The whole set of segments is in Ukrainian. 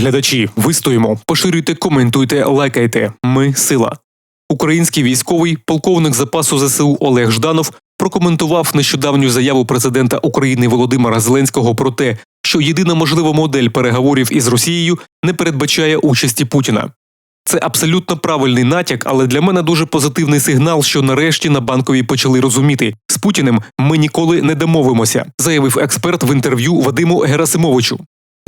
Глядачі, вистоїмо, поширюйте, коментуйте, лайкайте. Ми сила. Український військовий, полковник запасу ЗСУ Олег Жданов прокоментував нещодавню заяву президента України Володимира Зеленського про те, що єдина можлива модель переговорів із Росією не передбачає участі Путіна. Це абсолютно правильний натяк, але для мене дуже позитивний сигнал, що нарешті на банковій почали розуміти, з Путіним ми ніколи не домовимося, заявив експерт в інтерв'ю Вадиму Герасимовичу.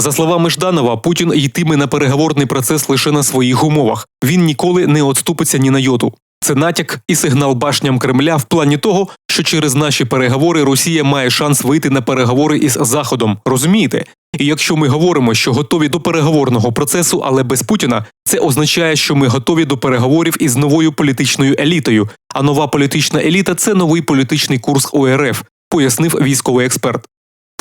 За словами Жданова, Путін йтиме на переговорний процес лише на своїх умовах. Він ніколи не отступиться ні на йоту. Це натяк і сигнал башням Кремля в плані того, що через наші переговори Росія має шанс вийти на переговори із Заходом. Розумієте? І якщо ми говоримо, що готові до переговорного процесу, але без Путіна, це означає, що ми готові до переговорів із новою політичною елітою. А нова політична еліта це новий політичний курс УРФ, пояснив військовий експерт.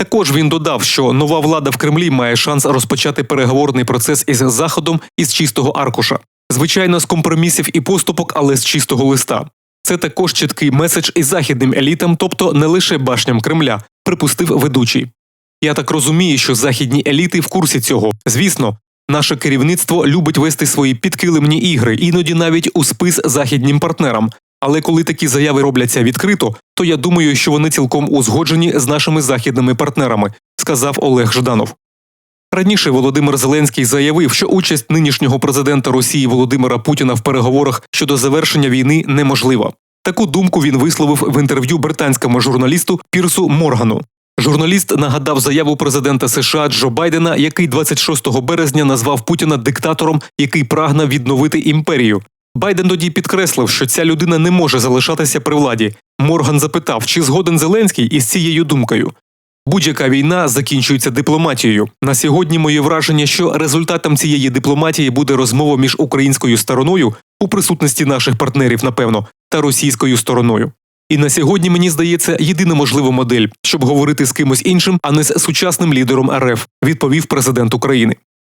Також він додав, що нова влада в Кремлі має шанс розпочати переговорний процес із Заходом із чистого аркуша. Звичайно, з компромісів і поступок, але з чистого листа. Це також чіткий меседж і західним елітам, тобто не лише башням Кремля, припустив ведучий. Я так розумію, що західні еліти в курсі цього. Звісно, наше керівництво любить вести свої підкилимні ігри, іноді навіть у спис західнім партнерам. Але коли такі заяви робляться відкрито, то я думаю, що вони цілком узгоджені з нашими західними партнерами, сказав Олег Жданов. Раніше Володимир Зеленський заявив, що участь нинішнього президента Росії Володимира Путіна в переговорах щодо завершення війни неможлива. Таку думку він висловив в інтерв'ю британському журналісту Пірсу Моргану. Журналіст нагадав заяву президента США Джо Байдена, який 26 березня назвав Путіна диктатором, який прагне відновити імперію. Байден тоді підкреслив, що ця людина не може залишатися при владі. Морган запитав, чи згоден Зеленський із цією думкою. Будь-яка війна закінчується дипломатією. На сьогодні моє враження, що результатом цієї дипломатії буде розмова між українською стороною у присутності наших партнерів, напевно, та російською стороною. І на сьогодні мені здається єдина можлива модель, щоб говорити з кимось іншим, а не з сучасним лідером РФ, відповів президент України.